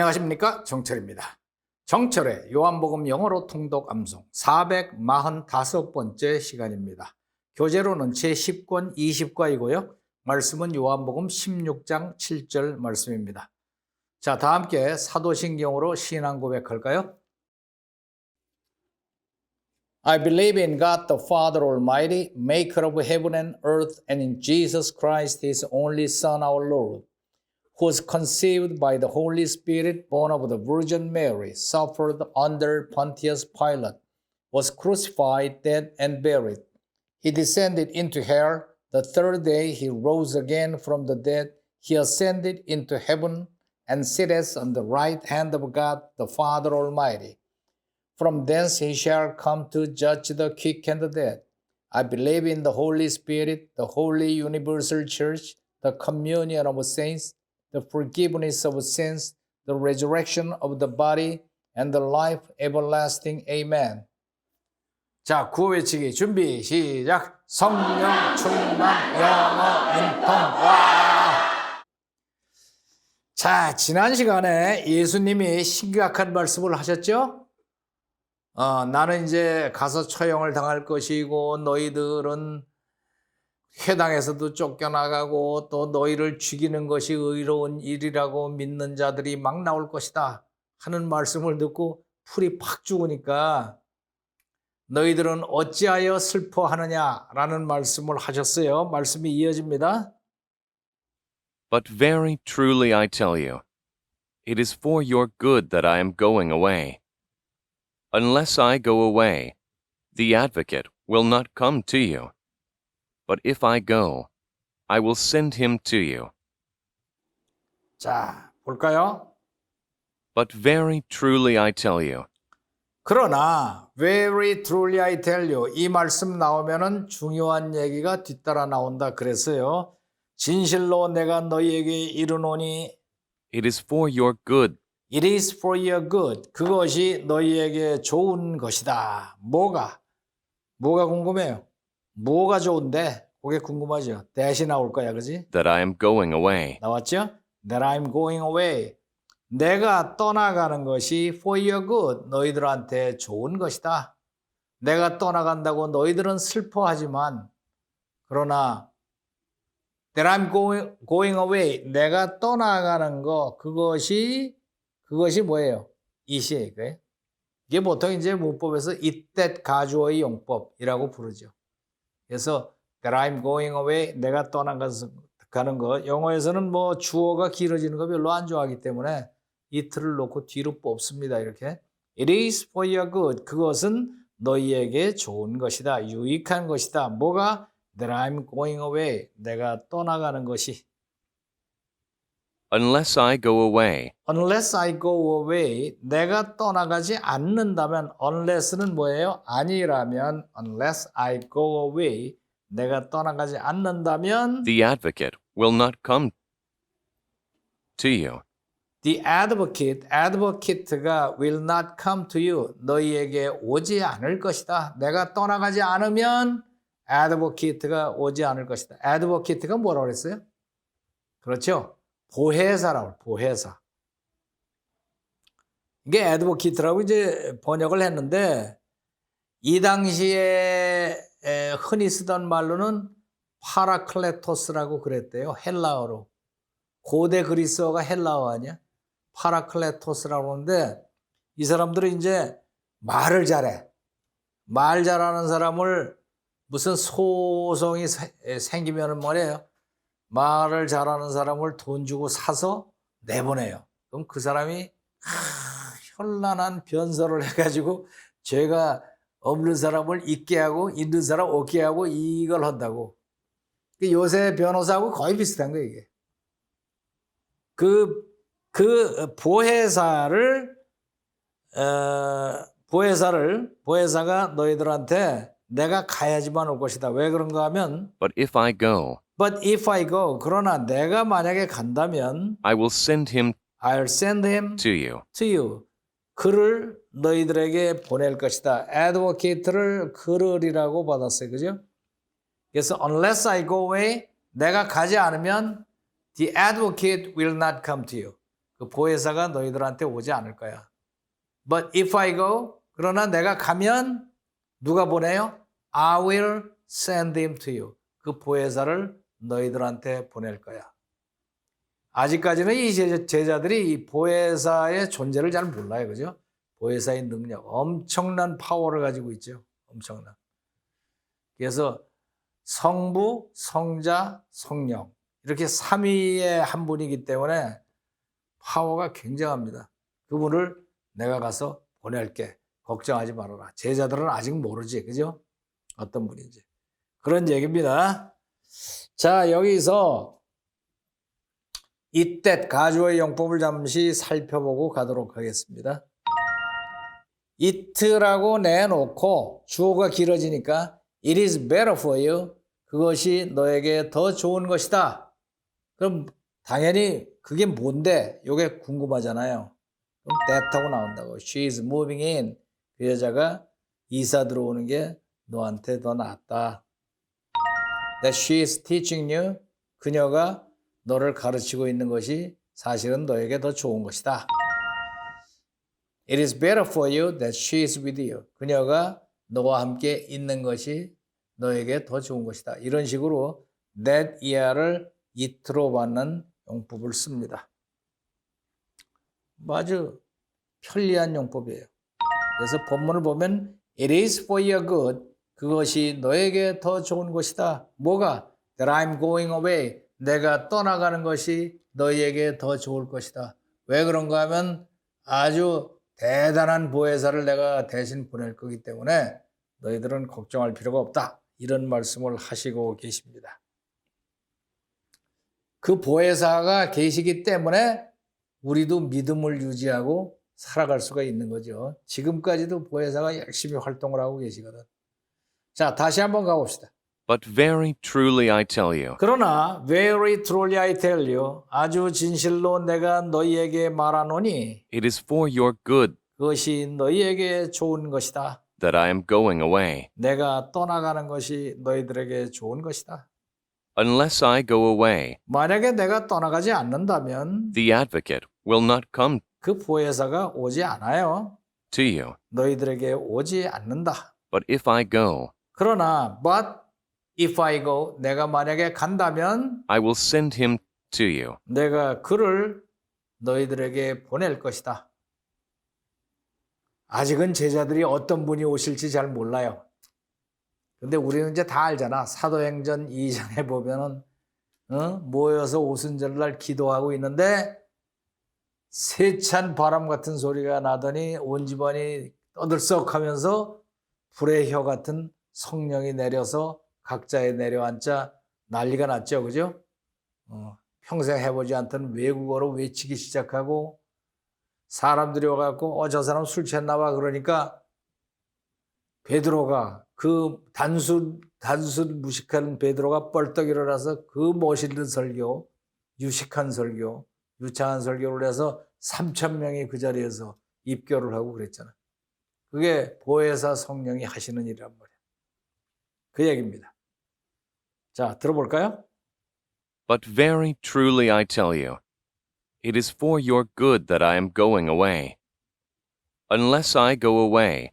안녕하십니까 정철입니다. 정철의 요한복음 영어로 통독 암송 445번째 시간입니다. 교재로는 제10권 20과이고요. 말씀은 요한복음 16장 7절 말씀입니다. 자, 다 함께 사도신경으로 신앙 고백할까요? I believe in God the Father Almighty, maker of heaven and earth, and in Jesus Christ, his only Son, our Lord, who was conceived by the Holy Spirit, born of the Virgin Mary, suffered under Pontius Pilate, was crucified, dead, and buried. He descended into hell. The third day he rose again from the dead. He ascended into heaven and sitteth on the right hand of God the Father Almighty. From thence he shall come to judge the quick and the dead. I believe in the Holy Spirit, the holy universal church, the communion of saints, the forgiveness of sins, the resurrection of the body, and the life everlasting. Amen. 자, 구호 외치기 준비 시작. 성령 충만 영어 인통 와. 자, 지난 시간에 예수님이 심각한 말씀을 하셨죠? 어, 나는 이제 가서 처형을 당할 것이고 너희들은 회당에서도 쫓겨나가고 또 너희를 죽이는 것이 의로운 일이라고 믿는 자들이 막 나올 것이다 하는 말씀을 듣고 풀이 팍 죽으니까 너희들은 어찌하여 슬퍼하느냐라는 말씀을 하셨어요. 말씀이 이어집니다. But very truly I tell you, it is for your good that I am going away. Unless I go away, the advocate will not come to you. But if I go, I will send him to you. 자, 볼까요? But very truly I tell you, 그러나 very truly I tell you 이 말씀 나오면은 중요한 얘기가 뒤따라 나온다 그랬어요. 진실로 내가 너희에게 이르노니 it is for your good It is for your good. 그것이 너희에게 좋은 것이다. 뭐가? 뭐가 궁금해요? 뭐가 좋은데? 그게 궁금하죠. 대시 나올 거야, 그지? that I am going away. 나왔죠? That I'm going away. 내가 떠나가는 것이 for your good. 너희들한테 좋은 것이다. 내가 떠나간다고 너희들은 슬퍼하지만, 그러나, that I'm going, going away. 내가 떠나가는 거, 그것이, 그것이 뭐예요? 이시에, 그요 이게 보통 이제 문법에서 이때 가주어의 용법이라고 부르죠. 그래서 that I'm going away, 내가 떠나가는 거. 영어에서는 뭐 주어가 길어지는 거 별로 안 좋아하기 때문에 이틀을 놓고 뒤로 뽑습니다. 이렇게. It is for your good. 그것은 너희에게 좋은 것이다. 유익한 것이다. 뭐가? That I'm going away. 내가 떠나가는 것이. Unless I go away, Unless I go away. 내가 떠나가지 않는다면 unless는 뭐예요? 아니라면 unless I go away. 내가 떠나가지 않는다면 the advocate will not come to you. The advocate, advocate가 will not come to you. 너희에게 오지 않을 것이다. 내가 떠나가지 않으면 advocate가 오지 않을 것이다. advocate가 뭐라고 그랬어요? 그렇죠? 보혜사라고, 보혜사. 이게 advocate라고 이제 번역을 했는데 이 당시에 에, 흔히 쓰던 말로는 파라클레토스라고 그랬대요. 헬라어로. 고대 그리스어가 헬라어 아니야? 파라클레토스라고 하는데 이 사람들은 이제 말을 잘해. 말 잘하는 사람을 무슨 소송이 세- 생기면 은 말이에요. 말을 잘하는 사람을 돈 주고 사서 내보내요. 그럼 그 사람이 아, 현란한 변설을 해가지고 죄가 없는 사람을 있게 하고 있는 사람 없게 하고 이걸 한다고. 그 요새 변호사하고 거의 비슷한 거예요, 이게. 그, 그 보혜사를, 어, 보혜사를, 보혜사가 너희들한테 내가 가야지만 올 것이다. 왜 그런가 하면, But if I go, but if I go, 그러나 내가 만약에 간다면, I will send him I'll send him to you. to you. 그를 너희들에게 보낼 것이다. advocate를 그를이라고 받았어요. 그죠? 그래서 unless I go away, 내가 가지 않으면 the advocate will not come to you. 그 보혜사가 너희들한테 오지 않을 거야. But if I go, 그러나 내가 가면 누가 보내요? I will send him to you. 그 보혜사를 너희들한테 보낼 거야. 아직까지는 이 제자- 제자들이 이 보혜사의 존재를 잘 몰라요. 그죠? 보혜사의 능력, 엄청난 파워를 가지고 있죠. 엄청난. 그래서 성부, 성자, 성령. 이렇게 삼위의 한 분이기 때문에 파워가 굉장합니다. 그분을 내가 가서 보낼게. 걱정하지 말아라. 제자들은 아직 모르지. 그죠? 어떤 분인지. 그런 얘기입니다. 자, 여기서 이때 가주어의 용법을 잠시 살펴보고 가도록 하겠습니다. it라고 내놓고 주어가 길어지니까 it is better for you. 그것이 너에게 더 좋은 것이다. 그럼 당연히 그게 뭔데? 요게 궁금하잖아요. 그럼 that하고 나온다고. She is moving in. 그 여자가 이사 들어오는 게 너한테 더 낫다. That she is teaching you. 그녀가 너를 가르치고 있는 것이 사실은 너에게 더 좋은 것이다. It is better for you that she is with you. 그녀가 너와 함께 있는 것이 너에게 더 좋은 것이다. 이런 식으로 that 이하를 it로 받는 용법을 씁니다. 아주 편리한 용법이에요. 그래서 본문을 보면 it is for your good. 그것이 너에게 더 좋은 것이다. 뭐가? that I'm going away. 내가 떠나가는 것이 너희에게 더 좋을 것이다. 왜 그런가 하면 아주 대단한 보혜사를 내가 대신 보낼 거기 때문에 너희들은 걱정할 필요가 없다. 이런 말씀을 하시고 계십니다. 그 보혜사가 계시기 때문에 우리도 믿음을 유지하고 살아갈 수가 있는 거죠. 지금까지도 보혜사가 열심히 활동을 하고 계시거든. 자, 다시 한번 가봅시다. But very truly I tell you, 그러나 very truly I tell you 아주 진실로 내가 너희에게 말하노니 it is for your good 그것이 너희에게 좋은 것이다. that I am going away. 내가 떠나가는 것이 너희들에게 좋은 것이다. Unless I go away, 만약에 내가 떠나가지 않는다면 the advocate will not come 그 보혜사가 오지 않아요. to you. 너희들에게 오지 않는다. But if I go, 그러나 but if I go 내가 만약에 간다면 I will send him to you. 내가 그를 너희들에게 보낼 것이다. 아직은 제자들이 어떤 분이 오실지 잘 몰라요. 근데 우리는 이제 다 알잖아. 사도행전 2장에 보면은 어? 모여서 오순절날 기도하고 있는데 세찬 바람 같은 소리가 나더니 온 집안이 떠들썩하면서 불의 혀 같은 성령이 내려서 각자에 내려앉자 난리가 났죠. 그죠? 어, 평생 해보지 않던 외국어로 외치기 시작하고 사람들이 와갖고 어 저 사람 술 취했나 봐 그러니까 베드로가 그 단순 단순 무식한 베드로가 뻘떡 일어나서 그 멋있는 설교 유식한 설교 유창한 설교를 해서 3천 명이 그 자리에서 입교를 하고 그랬잖아. 그게 보혜사 성령이 하시는 일이란 말이야. 그 얘기입니다. 자, 들어볼까요? But very truly I tell you, it is for your good that I am going away. Unless I go away,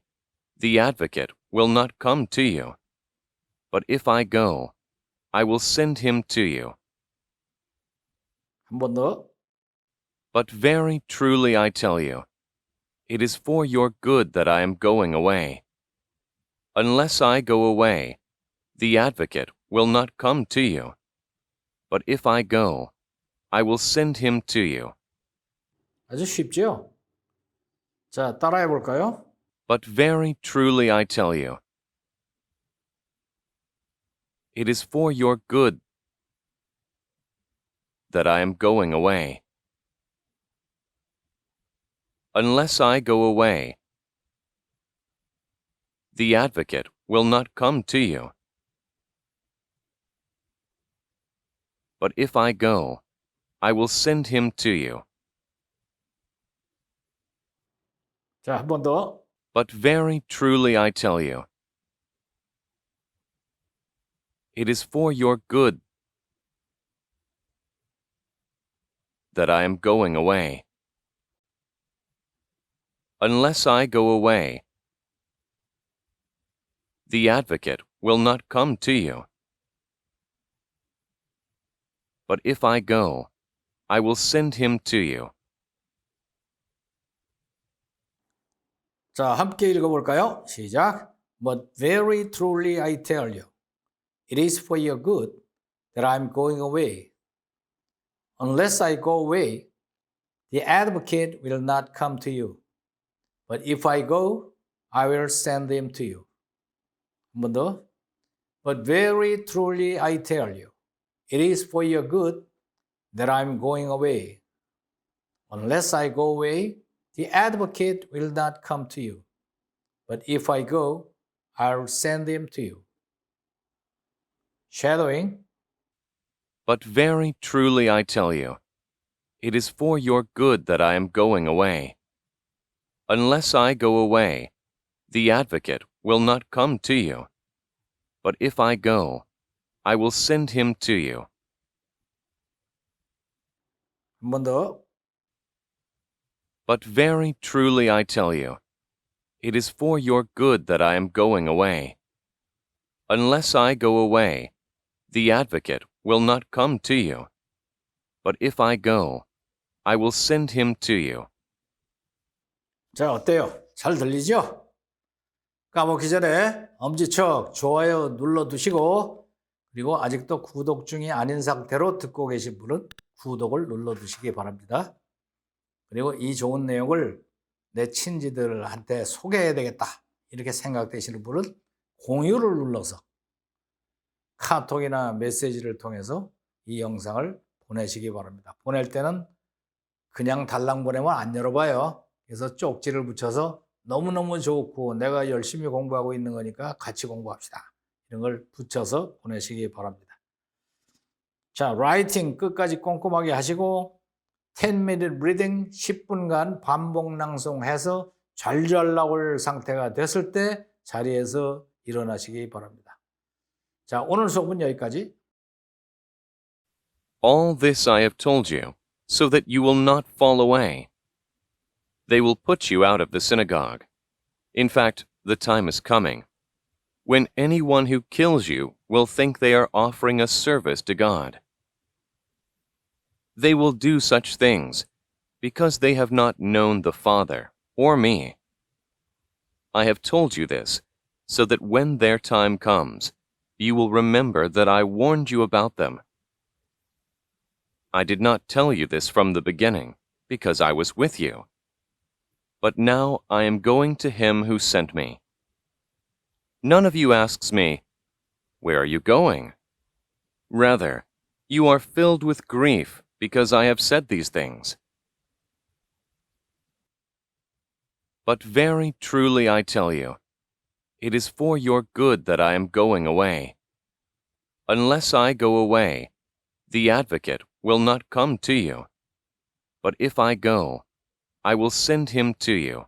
the advocate will not come to you. But if I go, I will send him to you. 한 번 더. But very truly I tell you, it is for your good that I am going away. Unless I go away, the advocate will not come to you. But if I go, I will send him to you. 아주 쉽죠? 자, 따라해 볼까요? But very truly I tell you, it is for your good that I am going away. Unless I go away, the advocate will not come to you. But if I go, I will send him to you. 자, 한 번 더. But very truly I tell you, it is for your good that I am going away. Unless I go away, the advocate will not come to you. But if I go, I will send him to you. 자, 함께 읽어볼까요? 시작. But very truly I tell you, it is for your good that I am going away. Unless I go away, the advocate will not come to you. But if I go, I will send them to you. But very truly I tell you, it is for your good that I am going away. Unless I go away, the advocate will not come to you. But if I go, I will send him to you. Shadowing. But very truly I tell you, it is for your good that I am going away. Unless I go away, the advocate will not come to you. But if I go, I will send him to you. But very truly I tell you, it is for your good that I am going away. Unless I go away, the advocate will not come to you. But if I go, I will send him to you. 자, 어때요? 잘 들리죠? 까먹기 전에 엄지척 좋아요 눌러두시고 그리고 아직도 구독 중이 아닌 상태로 듣고 계신 분은 구독을 눌러두시기 바랍니다. 그리고 이 좋은 내용을 내 친지들한테 소개해야 되겠다 이렇게 생각되시는 분은 공유를 눌러서 카톡이나 메시지를 통해서 이 영상을 보내시기 바랍니다. 보낼 때는 그냥 달랑 보내면 안 열어봐요. 그래서 쪽지를 붙여서 너무너무 좋고 내가 열심히 공부하고 있는 거니까 같이 공부합시다. 이런 걸 붙여서 보내시기 바랍니다. 자, 라이팅 끝까지 꼼꼼하게 하시고 10minute reading 10분간 반복 낭송해서 잘잘 나올 상태가 됐을 때 자리에서 일어나시기 바랍니다. 자, 오늘 수업은 여기까지. All this I have told you, so that you will not fall away. They will put you out of the synagogue. In fact, the time is coming when anyone who kills you will think they are offering a service to God. They will do such things because they have not known the Father or me. I have told you this so that when their time comes, you will remember that I warned you about them. I did not tell you this from the beginning because I was with you. But now I am going to him who sent me. None of you asks me, Where are you going? Rather, you are filled with grief because I have said these things. But very truly I tell you, it is for your good that I am going away. Unless I go away, the advocate will not come to you. But if I go, I will send him to you.